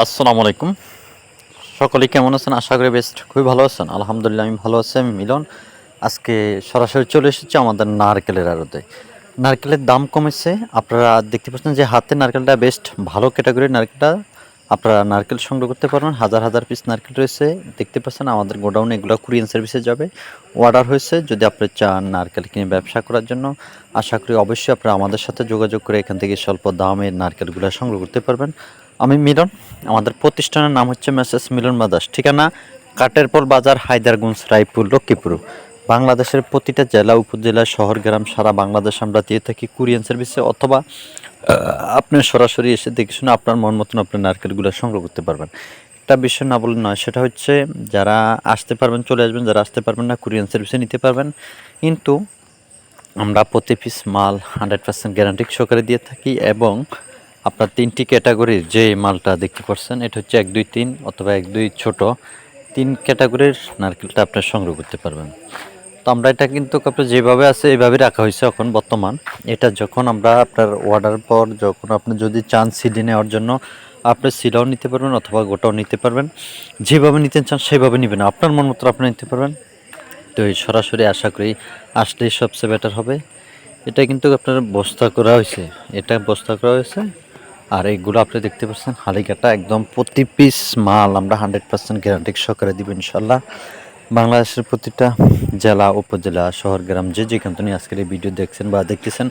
আসসালামু আলাইকুম। সকলে কেমন আছেন? আশা করি বেস্ট খুবই ভালো আছেন। আলহামদুলিল্লাহ আমি ভালো আছি, আমি মিলন। আজকে সরাসরি চলে এসেছি আমাদের নারকেলের আড়তে। নারকেলের দাম কমেছে। আপনারা দেখতে পাচ্ছেন যে হাতে নারকেলটা বেস্ট ভালো ক্যাটাগরির নারকেলটা। আপনারা নারকেল সংগ্রহ করতে পারবেন। হাজার হাজার পিস নারকেল রয়েছে। দেখতে পাচ্ছেন আমাদের গোডাউনে এগুলো কুরিয়ান সার্ভিসে যাবে। অর্ডার হয়েছে। যদি আপনি চান নারকেল কিনে ব্যবসা করার জন্য, আশা করি অবশ্যই আপনারা আমাদের সাথে যোগাযোগ করে এখান থেকে স্বল্প দামে নারকেলগুলো সংগ্রহ করতে পারবেন। আমি মিলন। আমাদের প্রতিষ্ঠানের নাম হচ্ছে মেসেস মিলন মাদাস ঠিকানা কাটেরপল বাজার, হায়দারগঞ্জ, রায়পুর, লক্ষ্মীপুর। বাংলাদেশের প্রতিটা জেলা, উপজেলা, শহর, গ্রাম, সারা বাংলাদেশ আমরা দিয়ে থাকি কুরিয়ান সার্ভিসে অথবা আপনি সরাসরি এসে দেখে শুনে আপনার মন মতন আপনার নারকেলগুলো সংগ্রহ করতে পারবেন। একটা বিষয় না বলে নয়, সেটা হচ্ছে যারা আসতে পারবেন, চলে আসবেন, যারা আসতে পারবেন না, কুরিয়ান সার্ভিসে নিতে পারবেন। কিন্তু আমরা প্রতি পিস মাল হান্ড্রেড পার্সেন্ট গ্যারান্টি সহকারে দিয়ে থাকি এবং আপনার তিনটি ক্যাটাগরির যে মালটা দেখতে পাচ্ছেন, এটা হচ্ছে এক, দুই, তিন অথবা এক, দুই ছোট। তিন ক্যাটাগরির নারকেলটা আপনার সংগ্রহ করতে পারবেন। তো আমরা এটা কিন্তু আপনার যেভাবে আছে, এইভাবে রাখা হয়েছে এখন বর্তমান। এটা যখন আমরা আপনার অর্ডার পর যখন আপনি যদি চান সিডি নেওয়ার জন্য, আপনি সিডাও নিতে পারবেন অথবা গোটাও নিতে পারবেন। যেভাবে নিতে চান সেভাবে নেবেন। আপনার মন মতো আপনি নিতে পারবেন। তো সরাসরি আশা করি আসলেই সবচেয়ে বেটার হবে। এটা কিন্তু আপনার বস্তা করা হয়েছে। এটা বস্তা করা হয়েছে। আর এইগুলো আপনি দেখতে পাচ্ছেন, হালিকাটা একদম প্রতি পিস মাল আমরা হান্ড্রেড পার্সেন্ট গ্যারান্টি সহকারে দিব ইনশাল্লাহ বাংলাদেশের প্রতিটা জেলা, উপজেলা, শহর, গ্রাম, যে যেখান থেকে আজকের এই ভিডিও দেখছেন বা দেখতেছেন,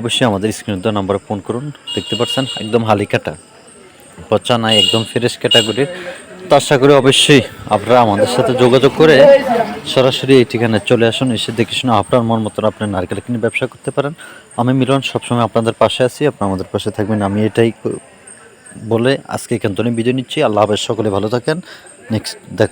অবশ্যই আমাদের স্ক্রিনে নাম্বারে ফোন করুন, দেখতে পাচ্ছেন, একদম হালিকাটা। পচা নাই, একদম ফ্রেশ ক্যাটাগরির তো আশা করি অবশ্যই আপনারা আমাদের সাথে যোগাযোগ করে সরাসরি এই ঠিকানায় চলে আসুন, এসে দেখে শুনে আপনার মন মতন আপনার নারকেল কিনে ব্যবসা করতে পারেন। আমি মিলন, সবসময় আপনাদের পাশে আছি, আপনার আমাদের পাশে থাকবেন। আমি এটাই বলে আজকে এখান থেকে বিদায় নিচ্ছি। আল্লাহ হাফেজ, সকলে ভালো থাকেন। নেক্সট দেখ